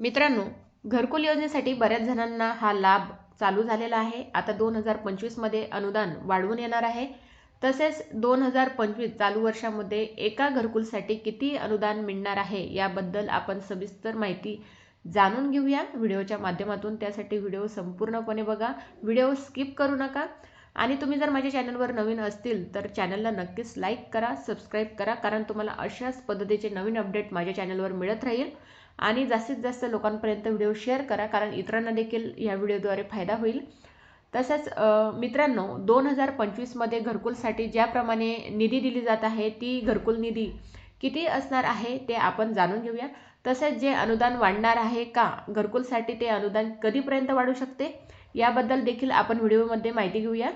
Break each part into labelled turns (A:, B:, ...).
A: मित्रांनो घरकुल योजनेसाठी बऱ्याच जणांना हा लाभ चालू झालेला आहे. आता दोन हजार पंचवीसमध्ये अनुदान वाढवून येणार आहे. तसेच दोन हजार पंचवीस चालू वर्षामध्ये एका घरकुलसाठी किती अनुदान मिळणार आहे याबद्दल आपण सविस्तर माहिती जाणून घेऊया. व्हिडिओच्या माध्यमातून त्यासाठी व्हिडिओ संपूर्णपणे बघा. व्हिडिओ स्किप करू नका. आणि तुम्ही जर माझ्या चॅनलवर नवीन असतील तर चॅनलला नक्कीच लाईक करा सबस्क्राईब करा कारण तुम्हाला अशाच पद्धतीचे नवीन अपडेट माझ्या चॅनलवर मिळत राहील. आणि जास्तीत जास्त लोकांपर्यंत व्हिडिओ शेअर करा कारण इतरांना देखील या व्हिडिओद्वारे फायदा होईल. तसंच मित्रांनो दोन हजार पंचवीसमध्ये घरकुलसाठी ज्याप्रमाणे निधी दिली जात आहे ती घरकुल निधी किती असणार आहे ते आपण जाणून घेऊया. तसेच जे अनुदान वाढणार आहे का घरकुलसाठी ते अनुदान कधीपर्यंत वाढू शकते याबद्दल देखील आपण व्हिडिओमध्ये माहिती घेऊया.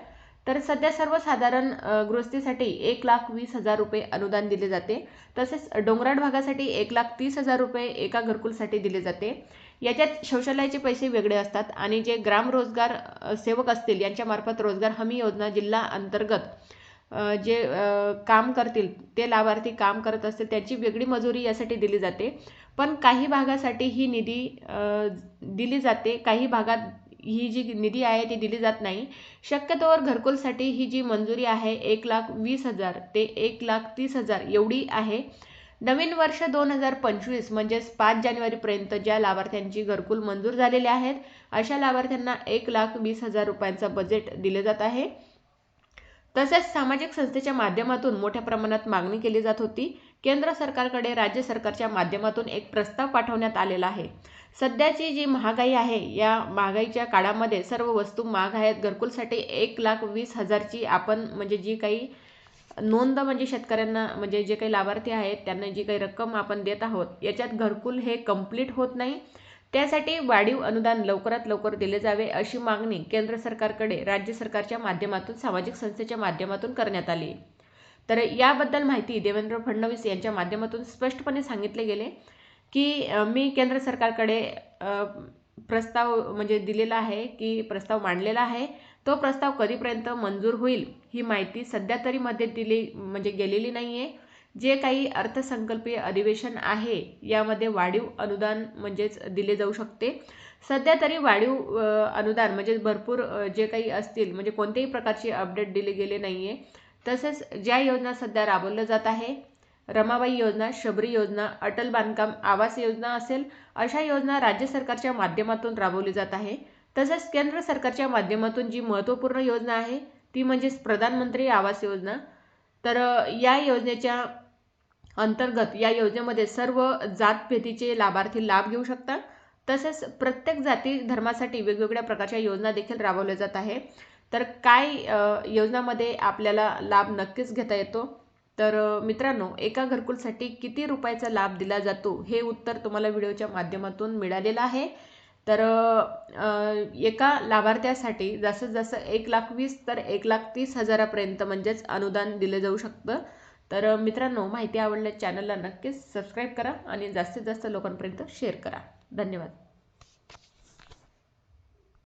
A: तर सध्या सर्वसाधारण गृहस्थीसाठी एक लाख वीस हजार रुपये अनुदान दिले जाते. तसेच डोंगराळ भागासाठी एक लाख तीस हजार रुपये एका घरकुलसाठी दिले जाते. याच्यात शौचालयाचे पैसे वेगळे असतात आणि जे ग्राम रोजगार सेवक असतील यांच्यामार्फत रोजगार हमी योजना जिल्हा अंतर्गत जे काम करतील ते लाभार्थी काम करत असतील त्यांची वेगळी मजुरी यासाठी दिली जाते. पण काही भागासाठी ही निधी दिली जाते. काही भागात ही जी निधी आहे ती दिली जात नाही. शक्यतोवर घरकुलसाठी ही जी मंजुरी आहे एक लाख वीस हजार ते एक लाख तीस हजार एवढी आहे. नवीन वर्ष दोन हजार पंचवीस म्हणजेच पाच जानेवारीपर्यंत ज्या लाभार्थ्यांची घरकुल मंजूर झालेले आहेत अशा लाभार्थ्यांना एक लाख वीस हजार रुपयांचं बजेट दिले जात आहे. तसेच सामाजिक संस्थेच्या माध्यमातून मोठ्या प्रमाणात मागणी केली जात होती. केंद्र सरकारकडे राज्य सरकारच्या माध्यमातून एक प्रस्ताव पाठवण्यात आलेला आहे. सध्याची जी महागाई आहे या महागाईच्या काळामध्ये सर्व वस्तू महाग आहेत. घरकुलसाठी एक लाख वीस हजारची आपण म्हणजे जी काही नोंद म्हणजे शेतकऱ्यांना म्हणजे जे काही लाभार्थी आहेत त्यांना जी काही रक्कम आपण देत आहोत याच्यात घरकुल हे कंप्लीट होत नाही. त्यासाठी वाढीव अनुदान लवकरात लवकर दिले जावे अशी मागणी केंद्र सरकारकडे राज्य सरकारच्या माध्यमातून सामाजिक संस्थेच्या माध्यमातून करण्यात आली. तर याबद्दल माहिती देवेंद्र फडणवीस यांच्या माध्यमातून स्पष्टपणे सांगितले गेले की मी केंद्र सरकारकडे प्रस्ताव म्हणजे दिलेला आहे की प्रस्ताव मांडलेला आहे. तो प्रस्ताव कधीपर्यंत मंजूर होईल ही माहिती सध्या तरी मध्ये दिली म्हणजे गेलेली नाही आहे जे काही अर्थसंकल्पीय अधिवेशन आहे यामध्ये वाढीव अनुदान म्हणजेच दिले जाऊ शकते. सध्या तरी वाढीव अनुदान म्हणजे भरपूर जे काही असतील म्हणजे कोणत्याही प्रकारचे अपडेट दिले गेले नाही आहे तसेच ज्या योजना सध्या राबवल्या जात आहे रमाबाई योजना शबरी योजना अटल बांधकाम आवास योजना असेल अशा योजना राज्य सरकारच्या माध्यमातून राबवली जात आहे. तसेच केंद्र सरकारच्या माध्यमातून जी महत्त्वपूर्ण योजना आहे ती म्हणजेच प्रधानमंत्री आवास योजना. तर या योजनेच्या अंतर्गत या योजनेमध्ये सर्व जातभेदीचे लाभार्थी लाभ घेऊ शकतात. तसेच प्रत्येक जाती धर्मासाठी वेगवेगळ्या प्रकारच्या योजना देखील राबवल्या जात आहे. तर काय योजनामध्ये आपल्याला लाभ नक्कीच घेता येतो? तर मित्रांनो एका घरकुलसाठी किती रुपयाचा लाभ दिला जातो हे उत्तर तुम्हाला व्हिडिओच्या माध्यमातून मिळालेलं आहे. तर एका लाभार्थ्यासाठी जास्तीत जास्त एक लाख वीस तर एक लाख तीस हजारापर्यंत म्हणजेच अनुदान दिलं जाऊ शकतं. तर मित्रांनो माहिती आवडल्या चॅनलला नक्कीच सबस्क्राईब करा आणि जास्तीत जास्त लोकांपर्यंत शेअर करा. धन्यवाद.